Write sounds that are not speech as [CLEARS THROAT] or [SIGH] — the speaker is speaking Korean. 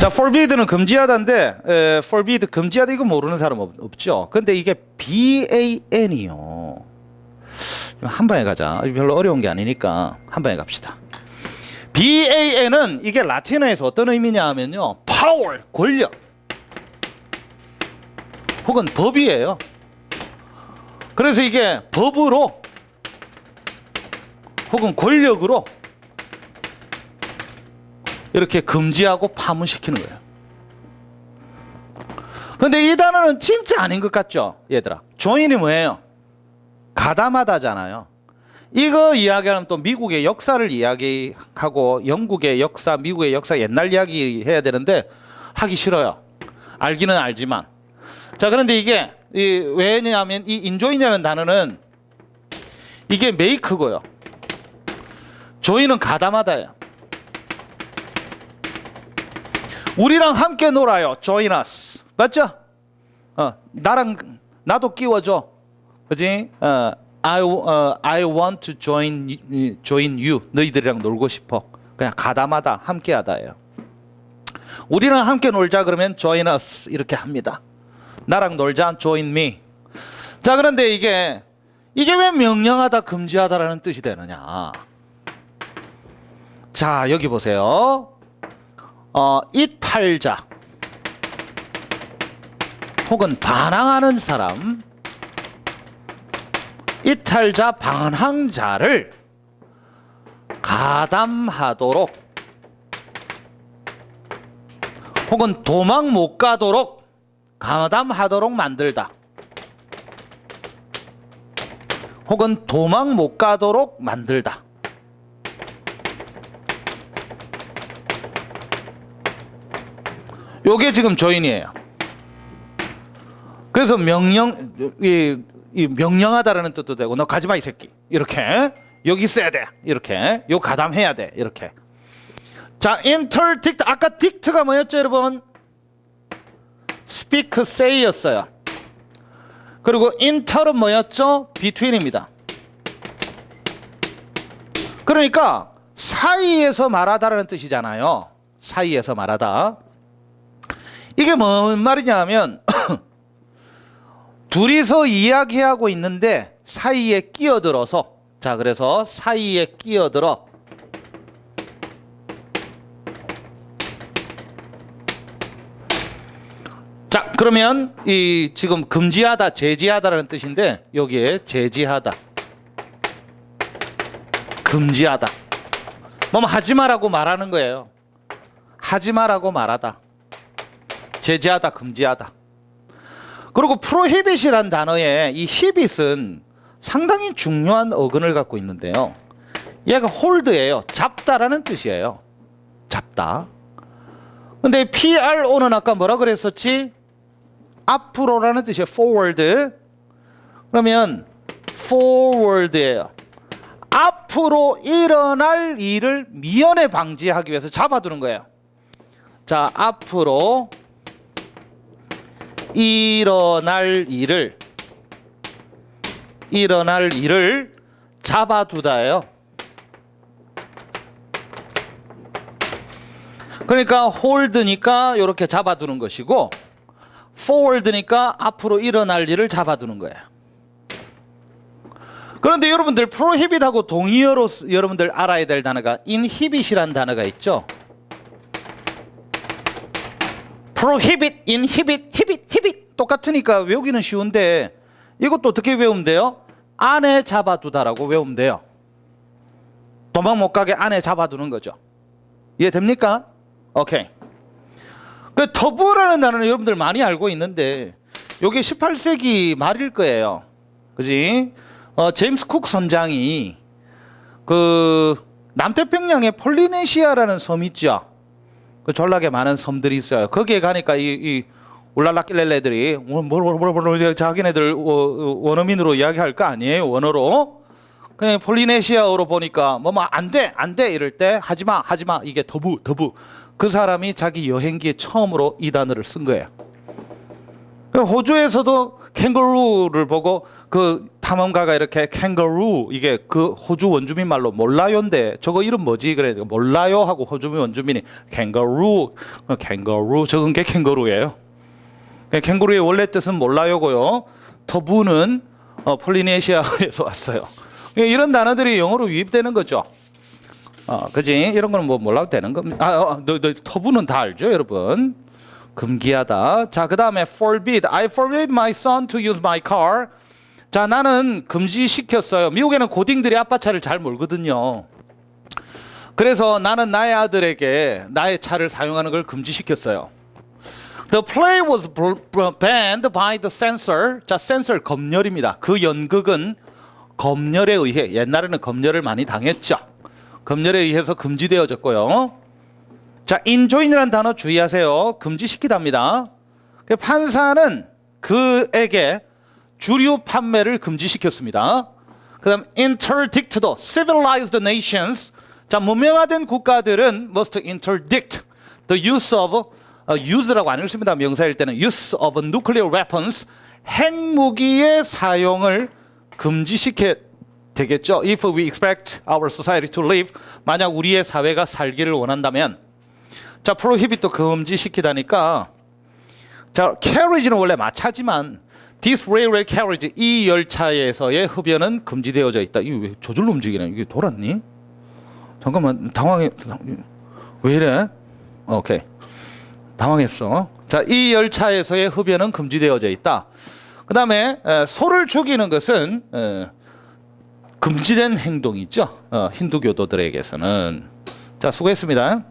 자, forbid는 금지하다인데 에, forbid 금지하다 이거 모르는 사람 없, 없죠. 근데 이게 BAN이요. 한 방에 가자. 별로 어려운 게 아니니까 한 방에 갑시다. BAN은 이게 라틴어에서 어떤 의미냐 하면요. power, 권력. 혹은 법이에요. 그래서 이게 법으로 혹은 권력으로 이렇게 금지하고 파문시키는 거예요. 근데 이 단어는 진짜 아닌 것 같죠, 얘들아. 조인이 뭐예요? 가다마다잖아요. 이거 이야기하면 또 미국의 역사를 이야기하고 영국의 역사, 미국의 역사 옛날 이야기 해야 되는데 하기 싫어요. 알기는 알지만. 자, 그런데 이게 이 왜냐하면 이 인조인이라는 단어는 이게 메이크고요. 조인은 가다마다예요. 우리랑 함께 놀아요. Join us. 맞죠? 어, 나랑 나도 끼워줘. 그지? 어, I, 어, I want to join, join you. 너희들이랑 놀고 싶어. 그냥 가다마다 함께하다예요. 우리랑 함께 놀자 그러면 join us 이렇게 합니다. 나랑 놀자 join me. 자 그런데 이게 이게 왜 명령하다 금지하다라는 뜻이 되느냐? 자 여기 보세요. 어, 이탈자 혹은 반항하는 사람 이탈자 반항자를 가담하도록 혹은 도망 못 가도록 가담하도록 만들다. 혹은 도망 못 가도록 만들다 요게 지금 조인이에요. 그래서 명령 이, 이 명령하다라는 뜻도 되고 너 가지 마 이 새끼. 이렇게. 여기 있어야 돼. 이렇게. 요 가담해야 돼. 이렇게. 자 interdict 아까 dict가 뭐였죠 여러분? speak say였어요. 그리고 inter은 뭐였죠? between입니다. 그러니까 사이에서 말하다라는 뜻이잖아요. 사이에서 말하다 이게 뭔 말이냐 하면 [CLEARS THROAT] 둘이서 이야기하고 있는데 사이에 끼어들어서 자 그래서 사이에 끼어들어. 자 그러면 이 지금 금지하다 제지하다라는 뜻인데 여기에 제지하다. 금지하다. 뭐 하지 마라고 말하는 거예요. 하지 마라고 말하다 제지하다 금지하다 그리고 프로히빗이란 단어에 이 히빗은 상당히 중요한 어근을 갖고 있는데요. 얘가 홀드예요. 잡다라는 뜻이에요. 잡다. 근데 PRO는 아까 뭐라 그랬었지? 앞으로라는 뜻이에요. forward. 그러면 forward예요. 앞으로 일어날 일을 미연에 방지하기 위해서 잡아두는 거예요. 자, 앞으로 일어날 일을 일어날 일을 잡아두다예요. 그러니까 홀드니까 이렇게 잡아두는 것이고 forward니까 앞으로 일어날 일을 잡아두는 거예요. 그런데 여러분들 prohibit하고 동의어로 쓰- 여러분들 알아야 될 단어가 inhibit이라는 단어가 있죠. prohibit, inhibit, hibit, hibit 똑같으니까 외우기는 쉬운데 이것도 어떻게 외우면 돼요? 안에 잡아두다라고 외우면 돼요. 도망 못 가게 안에 잡아두는 거죠. 이해됩니까? 오케이. 그 터부라는 단어는 여러분들 많이 알고 있는데 이게 18세기 말일 거예요. 그지? 어, 제임스 쿡 선장이 그 남태평양의 폴리네시아라는 섬 있죠. 그 전락에 많은 섬들이 있어요. 거기에 가니까 이, 이 울랄라끼렐레들이 뭐뭐뭐뭐 자기네들 어, 어, 원어민으로 이야기할 거 아니에요 원어로 그냥 폴리네시아어로 보니까 뭐뭐안돼 이럴 때 하지 마 하지 마 이게 더부 더부 그 사람이 자기 여행기에 처음으로 이 단어를 쓴 거예요. 그 호주에서도 캥거루를 보고 그 탐험가가 이렇게 캥거루 이게 그 호주 원주민 말로 몰라요인데 저거 이름 뭐지 그래 몰라요 하고 호주 원주민이 캥거루 어, 캥거루 적은 게 캥거루예요. 예, 캥거루의 원래 뜻은 몰라요고요. 터부는 어, 폴리네시아에서 [LAUGHS] 왔어요. 예, 이런 단어들이 영어로 유입되는 거죠. 어, 그지? 이런 거는 뭐 몰라도 되는 겁니다. 아, 어, 너, 너 터부는 다 알죠, 여러분? 금기하다. 자, 그 다음에 forbid. I forbid my son to use my car. 자, 나는 금지시켰어요. 미국에는 고딩들이 아빠 차를 잘 몰거든요. 그래서 나는 나의 아들에게 나의 차를 사용하는 걸 금지시켰어요. The play was banned by the censor. 자, censor 검열입니다. 그 연극은 검열에 의해 옛날에는 검열을 많이 당했죠. 검열에 의해서 금지되어졌고요. 자, enjoin이라는 단어 주의하세요. 금지시키답니다. 그 판사는 그에게 주류 판매를 금지시켰습니다. 그다음 interdict도 civilized nations 자 문명화된 국가들은 must interdict the use of 어, use라고 안 읽습니다. 명사일 때는 use of nuclear weapons 핵무기의 사용을 금지시켜 되겠죠. If we expect our society to live 만약 우리의 사회가 살기를 원한다면 자 prohibit도 금지시키다니까 자 carriage는 원래 마차지만 this railway carriage 이 열차에서의 흡연은 금지되어져 있다. 이거 왜 저절로 움직이네? 이게 돌았니? 잠깐만 당황해. 왜 이래? 오케이 당황했어. 자 이 열차에서의 흡연은 금지되어져 있다. 그 다음에 소를 죽이는 것은 에, 금지된 행동이죠. 어, 힌두교도들에게서는 자 수고했습니다.